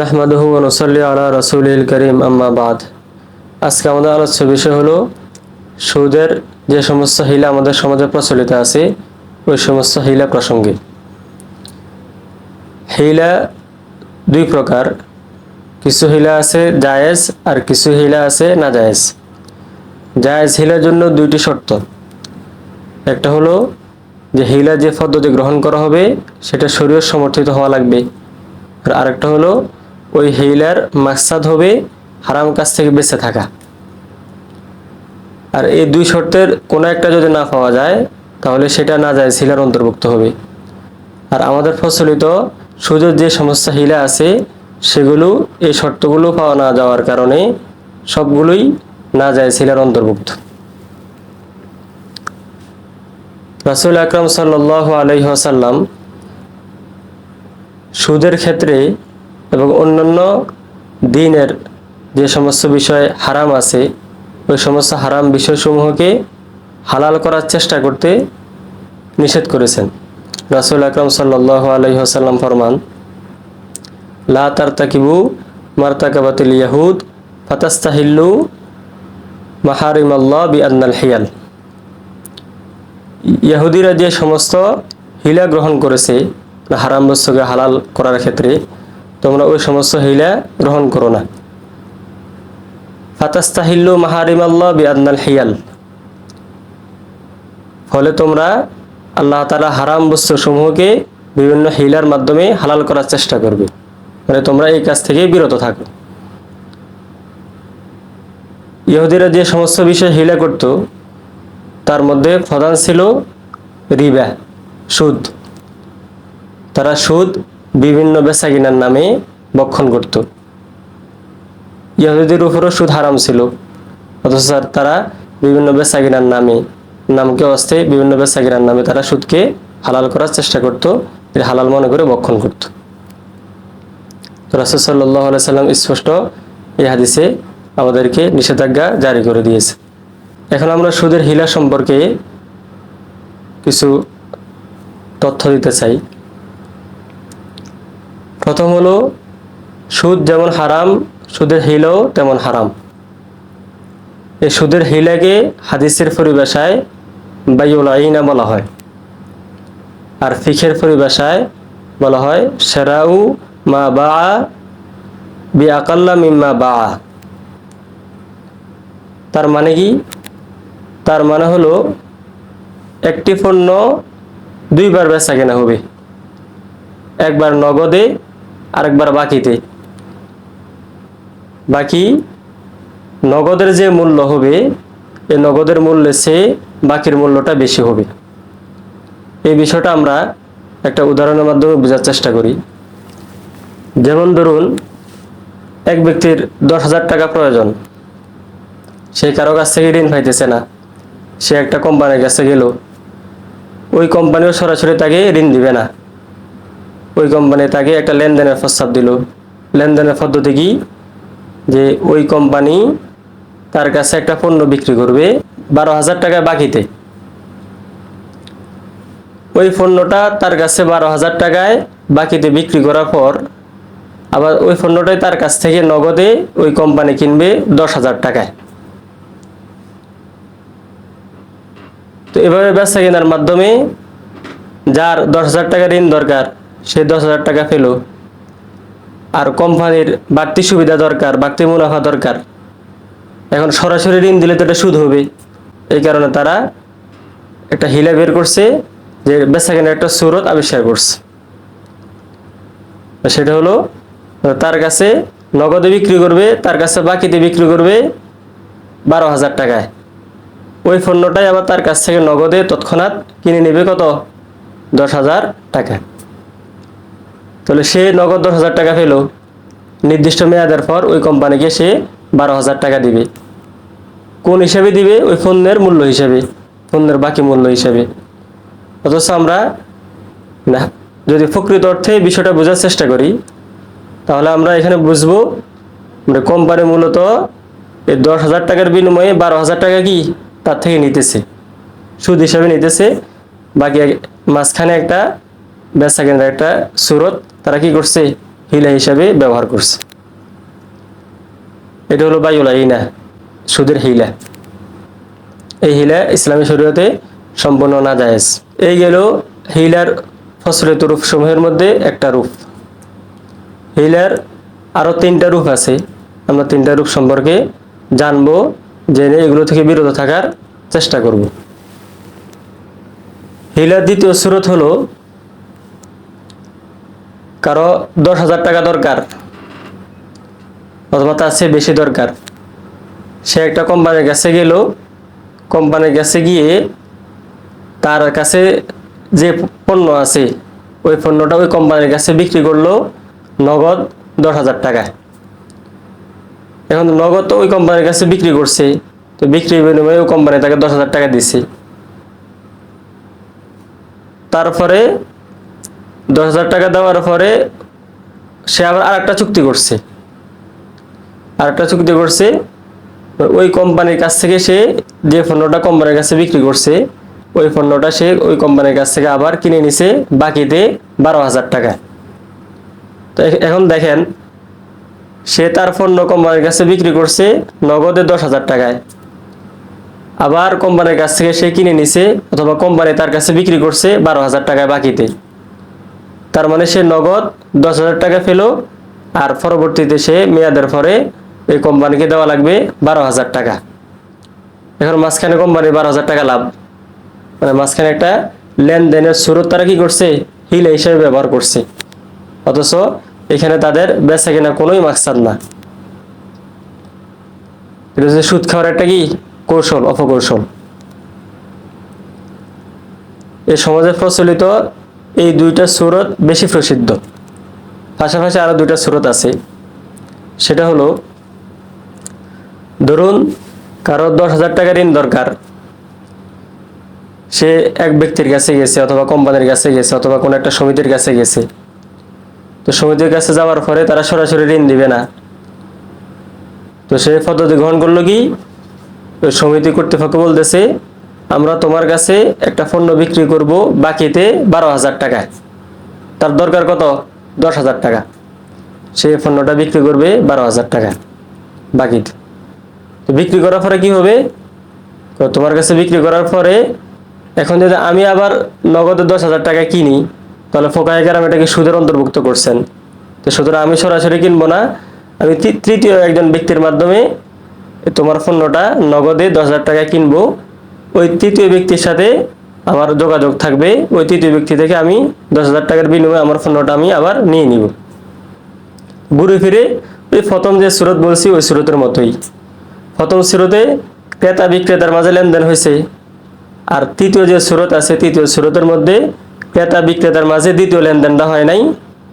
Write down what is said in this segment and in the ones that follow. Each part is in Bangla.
নাহমাদহু নসল্লি আলা রসুল করিম, আম্মা বাদ। আজকে আমাদের আলোচ্য বিষয় হলো, সুদের যে সমস্ত হিলা আমাদের সমাজে প্রচলিত আছে, ওই সমস্ত হিলা প্রসঙ্গে। হিলা দুই প্রকার, কিছু হিলা আছে জায়েজ আর কিছু হিলা আছে না জায়েজ জায়েজ হিলার জন্য দুইটি শর্ত। একটা হলো যে হিলা যে পদ্ধতি গ্রহণ করা হবে, সেটা শরীর সমর্থিত হওয়া লাগবে। আর আরেকটা হলো ওই হিলার মাকসাদ হবে হারাম কাজ থেকে বেঁচে থাকা। আর এই দুই শর্তের কোনো একটা যদি না পাওয়া যায়, তাহলে সেটা না যায় হিলার অন্তর্ভুক্ত হবে। আর আমাদের প্রচলিত সুযোগ যে সমস্ত হিলা আছে, সেগুলো এই শর্তগুলো পাওয়া না যাওয়ার কারণে সবগুলোই না যায় হিলার অন্তর্ভুক্ত। রাসুল আকরম সাল্লাহ আলহ্লাম সুদের ক্ষেত্রে এবং অন্যান্য দিনের যে সমস্ত বিষয় হারাম আছে, ওই সমস্ত হারাম বিষয়সমূহকে হালাল করার চেষ্টা করতে নিষেধ করেছেন। রাসুল আকরম সাল্লাহ আলহিহাসাল্লাম ফরমান, লা তারতাকিবু মারতাকাবাতিল ইয়াহুদ, ফাতাস্তাহিল্লু মাহারিম আল্লাহ বি আন্নাল হিয়াল। ইয়াহুদিরা যে সমস্ত হিলা গ্রহণ করেছে, হারাম বস্তুকে হালাল করার ক্ষেত্রে তোমরা ওই সমস্ত হিলা গ্রহণ করো না। ফাতাস্তাহিল্লু মাহারিম আল্লাহ বি আন্নাল হিয়াল। ফলে তোমরা আল্লাহ তালা হারাম বস্তু সমূহকে বিভিন্ন হিলার মাধ্যমে হালাল করার চেষ্টা করবে। মানে তোমরা এই কাজ থেকে বিরত থাকো। ইহুদিরা যে সমস্ত বিষয় হিলা করত, তার মধ্যে প্রধান ছিল রিবা, সুদ। তারা সুদ বিভিন্ন বেচাকিনার নামে বক্ষণ করত। ইহুদিদের উপরও সুদ হারাম ছিল, অথচ তারা বিভিন্ন বেচাকিনার নামে, নামকে অস্তে বিভিন্ন বেচাকিনার নামে তারা সুদকে হালাল করার চেষ্টা করত হালাল মনে করে বক্ষণ করত। রাসুল সাল্লাহ সাল্লাম স্পষ্ট এই হাদিসে আমাদেরকে নিষেধাজ্ঞা জারি করে দিয়েছে। এখন আমরা সুদের হিলা সম্পর্কে কিছু তথ্য দিতে চাই। প্রথম হলো, সুদ যেমন হারাম, সুদের হিলাও তেমন হারাম। এই সুদের হিলাকে হাদিসের পরিভাষায় বাইউল আইনা বলা হয়। আর ফিখের পরিভাষায় বলা হয়, সেরাউ মা বা বি আকাল্লা মিম্মা বা তার মানে কি? তার মানে হলো, একটি পণ্য দুইবার বেচা কেনা হবে। একবার নগদে আরেকবার বাকিতে। বাকি নগদের যে মূল্য হবে, এই নগদের মূল্যে সে বাকির মূল্যটা বেশি হবে। এই বিষয়টা আমরা একটা উদাহরণের মাধ্যমে বোঝার চেষ্টা করি। যেমন ধরুন, এক ব্যক্তির দশ হাজার টাকা প্রয়োজন। সে কারও কাছ থেকে ঋণ পাইতেছে না। সে একটা কোম্পানির কাছে গেল। ওই কোম্পানিও সরাসরি তাকে ঋণ দিবে না। ওই কোম্পানি তাকে একটা লেনদেনের প্রস্তাব দিল। লেনদেনের পদ্ধতি কি? যে ওই কোম্পানি তার কাছে একটা পণ্য বিক্রি করবে বারো হাজার টাকা বাকিতে। ওই পণ্যটা তার কাছে বারো হাজার টাকায় বাকিতে বিক্রি করার পর আবার ওই পণ্যটাই তার কাছ থেকে নগদে ওই কোম্পানি কিনবে দশ হাজার টাকায়। তো এভাবে ব্যবসা কেনার মাধ্যমে যার দশ হাজার টাকা ঋণ দরকার সে দশ হাজার টাকা পেল। আর কোম্পানির বাড়তি সুবিধা দরকার, বাড়তি মুনাফা দরকার। এখন সরাসরি ঋণ দিলে তো এটা সুদ হবে। এই কারণে তারা একটা হিলা বের করছে যে বেচা কেনার একটা সুরত আবিষ্কার করছে। সেটা হলো, তার কাছে নগদে বিক্রি করবে, তার কাছে বাকিতে বিক্রি করবে বারো হাজার টাকায়। ওই পণ্যটাই আবার তার কাছ থেকে নগদে তৎক্ষণাৎ কিনে নেবে কত? দশ হাজার টাকা তাহলে সে নগদ দশ হাজার টাকা পেল। নির্দিষ্ট মেয়াদের পর ওই কোম্পানিকে সে বারো হাজার টাকা দিবে। কোন হিসাবে দিবে? ওই পণ্যের মূল্য হিসাবে, পণ্যের বাকি মূল্য হিসাবে। অথচ আমরা, না, যদি প্রকৃত অর্থে বিষয়টা বোঝার চেষ্টা করি, তাহলে আমরা এখানে বুঝব মানে কোম্পানি মূলত এই দশ হাজার টাকার বিনিময়ে বারো হাজার টাকা কি তার থেকে নিতেছে। সুদ হিসাবে নিতেছে। বাকি মাঝখানে একটা বেচা কেনার একটা সুরত তারা কি করছে? হিলা হিসাবে ব্যবহার করছে। এটা হলো বায়ুলা ইনা সুদের হিলা। এই হিলা ইসলামী শরীয়তে সম্পূর্ণ না জায়েজ এই গেল হিলার ফসলিত রূপ সমূহের মধ্যে একটা রূপ। হিলার আরও তিনটা রূপ আছে। আমরা তিনটা রূপ সম্পর্কে জানব, জেনে এগুলো থেকে বিরত থাকার চেষ্টা করব। হিলার দ্বিতীয় স্রোত হলো কারও দশ হাজার টাকা দরকার অথবা তার চেয়ে বেশি দরকার। সে একটা কোম্পানির কাছে গেল কোম্পানির কাছে গিয়ে তার কাছে যে পণ্য আছে, ওই পণ্যটা ওই কোম্পানির কাছে বিক্রি করল নগদ দশ হাজার টাকায়। এখন নগদ ওই কোম্পানির কাছে বিক্রি করছে, তো বিক্রির বিনিময়ে ওই কোম্পানি তাকে দশ হাজার টাকা দিছে। তারপরে দশ হাজার টাকা দেওয়ার পরে সে আবার আর একটা চুক্তি করছে। আর একটা চুক্তি করছে, ওই কোম্পানির কাছ থেকে সে যে পণ্যটা কোম্পানির কাছে বিক্রি করছে, ওই পণ্যটা সে ওই কোম্পানির কাছ থেকে আবার কিনে নিছে বাকিতে বারো হাজার টাকা। তো এখন দেখেন, সে তার পণ্য কোম্পানির কাছে বিক্রি করছে নগদে দশ হাজার টাকায়। আবার কোম্পানির কাছ থেকে সে কিনে নিছে অথবা কোম্পানি তার কাছে বিক্রি করছে বারো হাজার টাকায় বাকিতে। তার মানে সে নগদ দশ হাজার টাকা পেল, আর পরবর্তীতে সে মেয়াদের পরে এই কোম্পানিকে দেওয়া লাগবে বারো হাজার টাকা। এখন মাঝখানে কোম্পানি বারো হাজার টাকা লাভ। মানে মাঝখানে একটা লেনদেনের স্রোত তারা কি করছে? হিলে হিসেবে ব্যবহার করছে। অথচ এখানে তাদের বেচা কিনা কোনোই মাকসাদ না। এটা হচ্ছে সুদ খাওয়ার একটা কি? কৌশল, অপকৌশল। এই সমাজে প্রচলিত এই দুইটা সুরত বেশি প্রসিদ্ধ। পাশাপাশি আরও দুইটা সুরত আছে। সেটা হলো, ধরুন কারও দশ হাজার টাকা ঋণ দরকার। সে এক ব্যক্তির কাছে গেছে অথবা কোম্পানির কাছে গেছে অথবা কোনো একটা সমিতির কাছে গেছে। তো সমিতির কাছে যাওয়ার পরে তারা সরাসরি ঋণ দিবে না। তো সে পদ্ধতি গ্রহণ করল কি? ওই সমিতি কর্তৃপক্ষ বলতেছে আমরা তোমার কাছে একটা পণ্য বিক্রি করব বাকিতে বারো হাজার টাকায় তার দরকার কত? দশ হাজার টাকা। সে পণ্যটা বিক্রি করবে বারো হাজার টাকা বাকিতে। তো বিক্রি করার পরে কি হবে? তোমার কাছে বিক্রি করার পরে এখন যদি আমি আবার নগদে দশ হাজার টাকা কিনি, তাহলে ফোকাইকার আমি এটাকে সুদের অন্তর্ভুক্ত করছেন। তো সুতরাং আমি সরাসরি কিনবো না। আমি তৃতীয় একজন ব্যক্তির মাধ্যমে তোমার পণ্যটা নগদে দশ হাজার টাকা কিনবো। ওই তৃতীয় ব্যক্তির সাথে আমার যোগাযোগ থাকবে। ওই তৃতীয় ব্যক্তি থেকে আমি দশ হাজার টাকার বিনিময়ে আমার পণ্যটা আমি আবার নিয়ে নিব। ঘুরে ফিরে ওই প্রথম যে সুরত বলছি, ওই সুরতের মতোই। প্রথম স্রোতে ক্রেতা বিক্রেতার মাঝে লেনদেন হয়েছে। আর তৃতীয় যে স্রোত আছে, তৃতীয় স্রোতের মধ্যে ক্রেতা বিক্রেতার মাঝে দ্বিতীয় লেনদেনটা হয় নাই,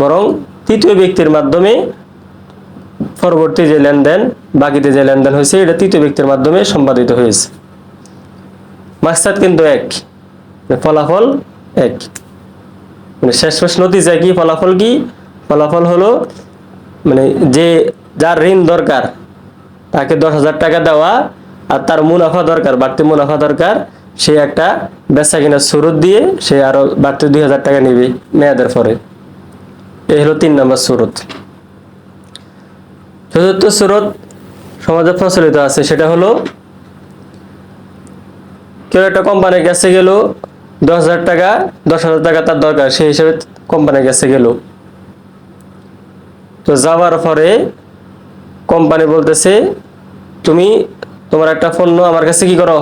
বরং তৃতীয় ব্যক্তির মাধ্যমে পরবর্তী যে লেনদেন, বাকিতে যে লেনদেন হয়েছে, এটা তৃতীয় ব্যক্তির মাধ্যমে সম্পাদিত হয়েছে। মাকসাদ কিন্তু এক। মানে ফলাফল এক। মানে শেষমেশ নতিজা কি, ফলাফল কি? ফলাফল হলো মানে যে যার ঋণ দরকার, তাকে দশ হাজার টাকা দেওয়া আর তার মুনাফা দরকার, বাড়তি মুনাফা দরকার, সে একটা বেচা কিনা সুরত দিয়ে সে আরও বাড়তি দুই হাজার টাকা নিবে মেয়াদের পরে। এই হলো তিন নম্বর সুরত। চতুর্থ সুরত সমাজে প্রচলিত আছে, সেটা হলো কেউ একটা কোম্পানির কাছে গেল, দশ হাজার টাকা, দশ হাজার টাকা তার দরকার, সেই হিসেবে কোম্পানির কাছে গেল। তো যাওয়ার পরে কোম্পানি বলতেছে, তুমি তোমার একটা পণ্য আমার কাছে কি করো?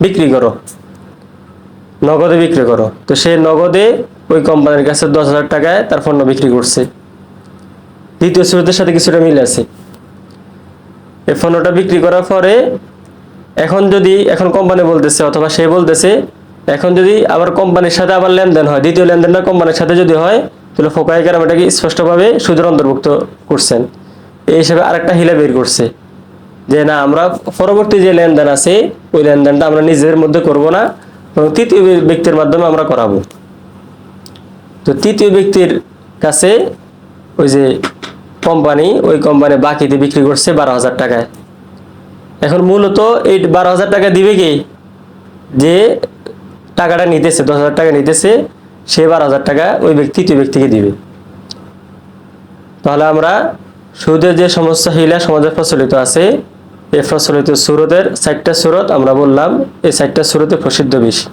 বিক্রি করো। নগদে বিক্রি করো। তো সে নগদে ওই কোম্পানির কাছে দশ হাজার টাকায় তার পণ্য বিক্রি করছে। দ্বিতীয় স্রোতের সাথে কিছুটা মিল আছে। এই পণ্যটা বিক্রি করার পরে এখন যদি, এখন কোম্পানি বলতেছে, অথবা সে বলতেছে, এখন যদি আবার কোম্পানির সাথে আবার লেনদেন হয়, দ্বিতীয় লেনদেনটা কোম্পানির সাথে যদি হয়, তাহলে ফোকাইকার এটাকে স্পষ্টভাবে সুদের অন্তর্ভুক্ত করছেন। এই হিসেবে আরেকটা হিলা বের করছে, যে না, আমরা পরবর্তী যে লেনদেন আছে, ওই লেনদেনটা আমরা নিজেদের মধ্যে করব না, এবং তৃতীয় ব্যক্তির মাধ্যমে আমরা করাবো। তো তৃতীয় ব্যক্তির কাছে ওই যে কোম্পানি ওই কোম্পানি বাকিতে বিক্রি করছে বারো হাজার টাকায়। এখন মূলত এই বারো হাজার টাকা দিবে কি? যে টাকাটা নিতেছে, দশ হাজার টাকা নিতেছে, সে বারো হাজার টাকা ওই ব্যক্তি তৃতীয় ব্যক্তিকে দিবে। তাহলে আমরা সুদের যে সমস্যা হিলা সমাজে প্রচলিত আছে, এই প্রচলিত সুরতের চারটা সুরত আমরা বললাম, এই চারটা সুরতে প্রসিদ্ধ বেশি।